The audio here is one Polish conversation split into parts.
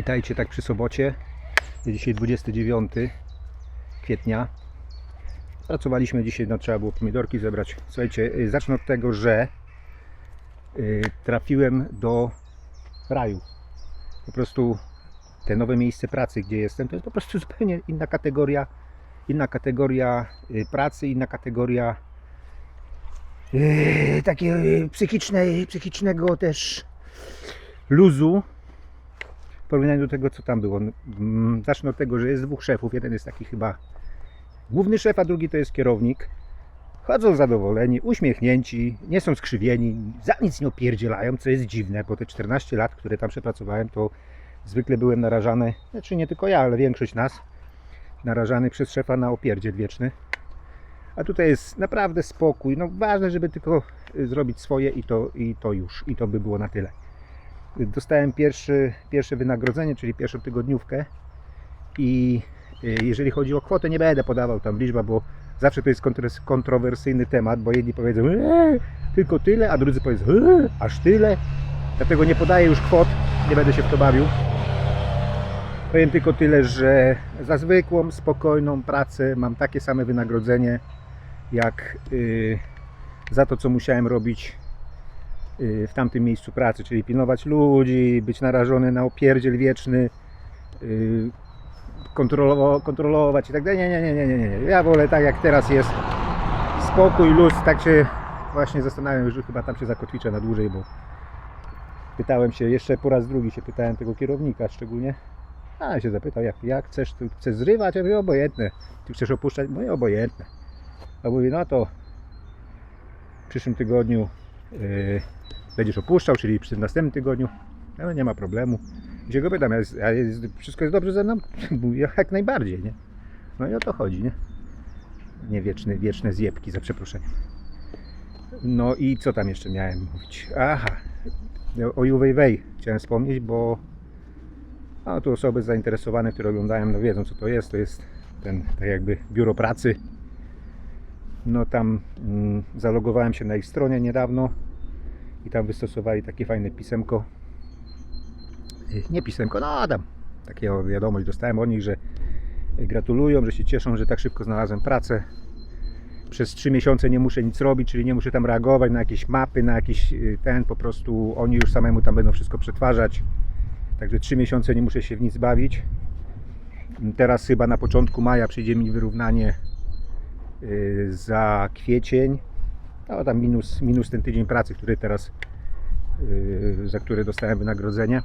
Witajcie tak przy sobocie. Dzisiaj 29 kwietnia. Pracowaliśmy dzisiaj, no trzeba było pomidorki zebrać. Słuchajcie, y, zacznę od tego, że y, trafiłem do raju. Po prostu te nowe miejsce pracy, gdzie jestem, to jest po prostu zupełnie inna kategoria, inna kategoria y, pracy, inna kategoria takiego psychicznego też luzu porównaniu do tego, co tam było. Mm, Zacznę od tego, że jest dwóch szefów. Jeden jest taki chyba główny szef, a drugi to jest kierownik. Chodzą zadowoleni, uśmiechnięci, nie są skrzywieni, za nic nie opierdzielają, co jest dziwne, bo te 14 lat, które tam przepracowałem, to zwykle byłem narażany, znaczy nie tylko ja, ale większość nas, narażany przez szefa na opierdziel wieczny. A tutaj jest naprawdę spokój. No ważne, żeby tylko y, zrobić swoje i to, i to już. I to by było na tyle. Dostałem pierwszy, pierwsze wynagrodzenie, czyli pierwszą tygodniówkę i y, jeżeli chodzi o kwotę, nie będę podawał tam liczba, bo zawsze to jest kontro- kontrowersyjny temat, bo jedni powiedzą eee, tylko tyle, a drudzy powiedzą eee, aż tyle. Dlatego nie podaję już kwot, nie będę się w to bawił. Powiem tylko tyle, że za zwykłą, spokojną pracę mam takie same wynagrodzenie jak y, za to, co musiałem robić w tamtym miejscu pracy, czyli pilnować ludzi, być narażony na opierdziel wieczny, y, kontrolowo- kontrolować i tak dalej. Nie, nie, nie, nie, nie, nie. Ja wolę tak jak teraz jest spokój, luz, tak się właśnie zastanawiam, że chyba tam się zakotwiczę na dłużej, bo pytałem się, jeszcze po raz drugi się pytałem tego kierownika szczególnie, a się zapytał, jak, jak chcesz, tu chcesz zrywać? Ja mówię, obojętne. Ty chcesz opuszczać? Mówię, obojętne. A mówi, no to w przyszłym tygodniu będziesz opuszczał, czyli przy następnym tygodniu. No nie ma problemu. Się go pytam, jest, jest, wszystko jest dobrze ze mną? Jak najbardziej, nie? No i o to chodzi, nie? Nie wieczne, zjebki, za przeproszeniem. No i co tam jeszcze miałem mówić? Aha, o Juwej chciałem wspomnieć, bo a tu osoby zainteresowane, które oglądają, no wiedzą co to jest. To jest ten tak jakby biuro pracy. No tam mm, zalogowałem się na ich stronie niedawno i tam wystosowali takie fajne pisemko. Y, Nie pisemko, no tam takiego wiadomość dostałem od nich, że gratulują, że się cieszą, że tak szybko znalazłem pracę. Przez 3 miesiące nie muszę nic robić, czyli nie muszę tam reagować na jakieś mapy, na jakiś y, ten, po prostu oni już samemu tam będą wszystko przetwarzać. Także 3 miesiące nie muszę się w nic bawić. Teraz chyba na początku maja przyjdzie mi wyrównanie y, za kwiecień. No tam minus, minus ten tydzień pracy, który teraz y, za który dostałem wynagrodzenie.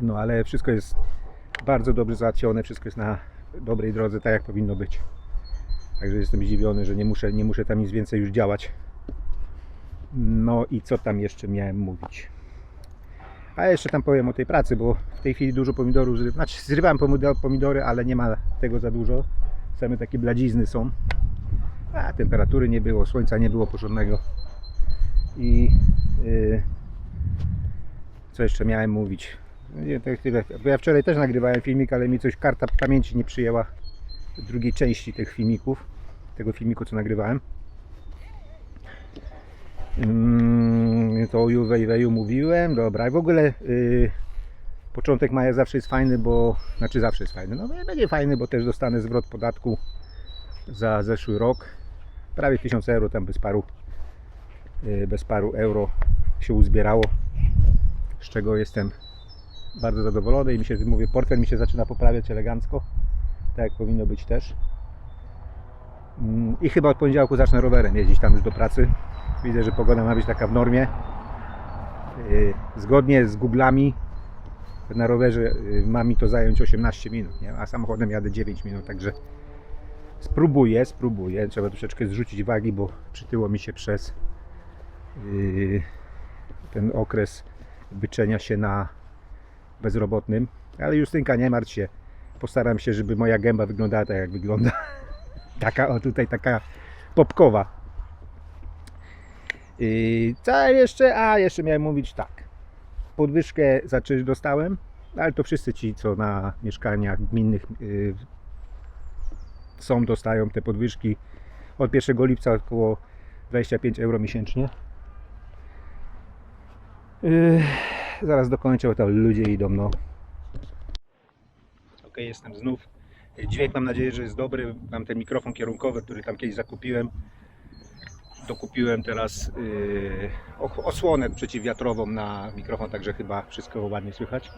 No ale wszystko jest bardzo dobrze załatwione, wszystko jest na dobrej drodze, tak jak powinno być. Także jestem zdziwiony, że nie muszę, nie muszę tam nic więcej już działać. No i co tam jeszcze miałem mówić? A jeszcze tam powiem o tej pracy, bo w tej chwili dużo pomidorów zrywam. Znaczy zrywałem pomidor- pomidory, ale nie ma tego za dużo. Same takie bladzizny są. A temperatury nie było, słońca nie było porządnego. I yy, co jeszcze miałem mówić? Bo ja wczoraj też nagrywałem filmik, ale mi coś karta pamięci nie przyjęła drugiej części tych filmików. Tego filmiku co nagrywałem. Mm, to o Juwejweju mówiłem, dobra. I w ogóle y, początek maja zawsze jest fajny, bo znaczy zawsze jest fajny. No będzie fajny, bo też dostanę zwrot podatku za zeszły rok. Prawie 1000 euro tam bez paru y, bez paru euro się uzbierało. Z czego jestem bardzo zadowolony i mi się mówię, portfel mi się zaczyna poprawiać elegancko. Tak jak powinno być też. Mm, I chyba od poniedziałku zacznę rowerem jeździć tam już do pracy. Widzę, że pogoda ma być taka w normie. Yy, Zgodnie z Googlami na rowerze yy, ma mi to zająć 18 minut, nie? a samochodem jadę 9 minut, także spróbuję, spróbuję. Trzeba troszeczkę zrzucić wagi, bo przytyło mi się przez yy, ten okres byczenia się na bezrobotnym. Ale Justynka, nie martw się. Postaram się, żeby moja gęba wyglądała tak, jak wygląda. taka, o tutaj taka popkowa. I co jeszcze? A, jeszcze miałem mówić tak. Podwyżkę za dostałem, ale to wszyscy ci, co na mieszkaniach gminnych yy, są, dostają te podwyżki od 1 lipca około 25 euro miesięcznie. Yy, zaraz dokończę, bo tam ludzie idą, no. Ok, jestem znów. Dźwięk mam nadzieję, że jest dobry. Mam ten mikrofon kierunkowy, który tam kiedyś zakupiłem. Dokupiłem teraz o- osłonę przeciwwiatrową na mikrofon, także chyba wszystko ładnie słychać.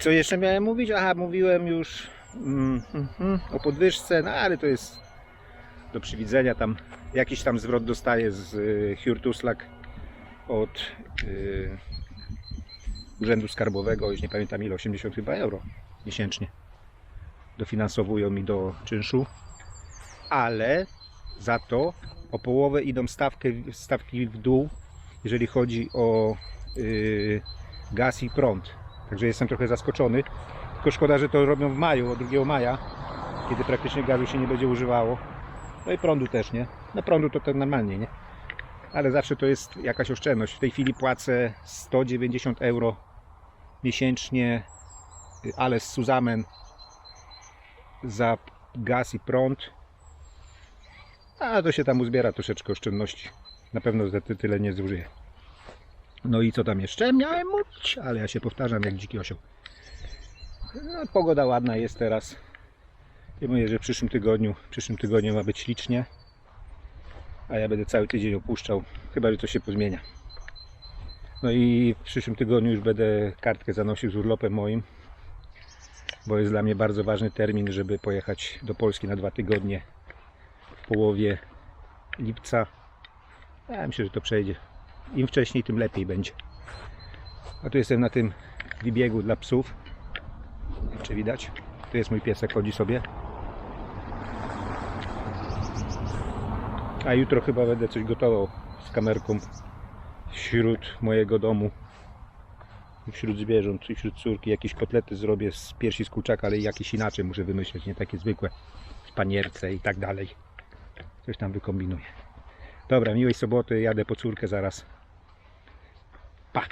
Co jeszcze miałem mówić? Aha, mówiłem już mm, mhm, o podwyżce, no ale to jest do przywidzenia. Tam jakiś tam zwrot dostaję z y, Hurtuslak od y, Urzędu Skarbowego, już nie pamiętam ile, 80 chyba euro miesięcznie. Dofinansowują mi do czynszu, ale za to o połowę idą stawkę, stawki w dół, jeżeli chodzi o y, gaz i prąd. Także jestem trochę zaskoczony. Tylko szkoda, że to robią w maju, od 2 maja, kiedy praktycznie gazu się nie będzie używało. No i prądu też, nie? No prądu to tak normalnie, nie? Ale zawsze to jest jakaś oszczędność. W tej chwili płacę 190 euro miesięcznie, y, ale z Suzamen za gaz i prąd. A to się tam uzbiera troszeczkę oszczędności. Na pewno za ty- tyle nie zużyję. No i co tam jeszcze miałem mówić? Ale ja się powtarzam jak dziki osioł. No, pogoda ładna jest teraz. I mówię, że w przyszłym tygodniu, w przyszłym tygodniu ma być ślicznie. A ja będę cały tydzień opuszczał, chyba że to się pozmienia. No i w przyszłym tygodniu już będę kartkę zanosił z urlopem moim, bo jest dla mnie bardzo ważny termin, żeby pojechać do Polski na dwa tygodnie połowie lipca. Ja myślę, że to przejdzie. Im wcześniej, tym lepiej będzie. A tu jestem na tym wybiegu dla psów. Czy widać? Tu jest mój piesek, chodzi sobie. A jutro chyba będę coś gotował z kamerką wśród mojego domu. Wśród zwierząt i wśród córki jakieś kotlety zrobię z piersi z kurczaka, ale jakieś inaczej muszę wymyśleć, nie takie zwykłe w panierce i tak dalej. Coś tam wykombinuję. Dobra, miłej soboty, jadę po córkę zaraz. Pa!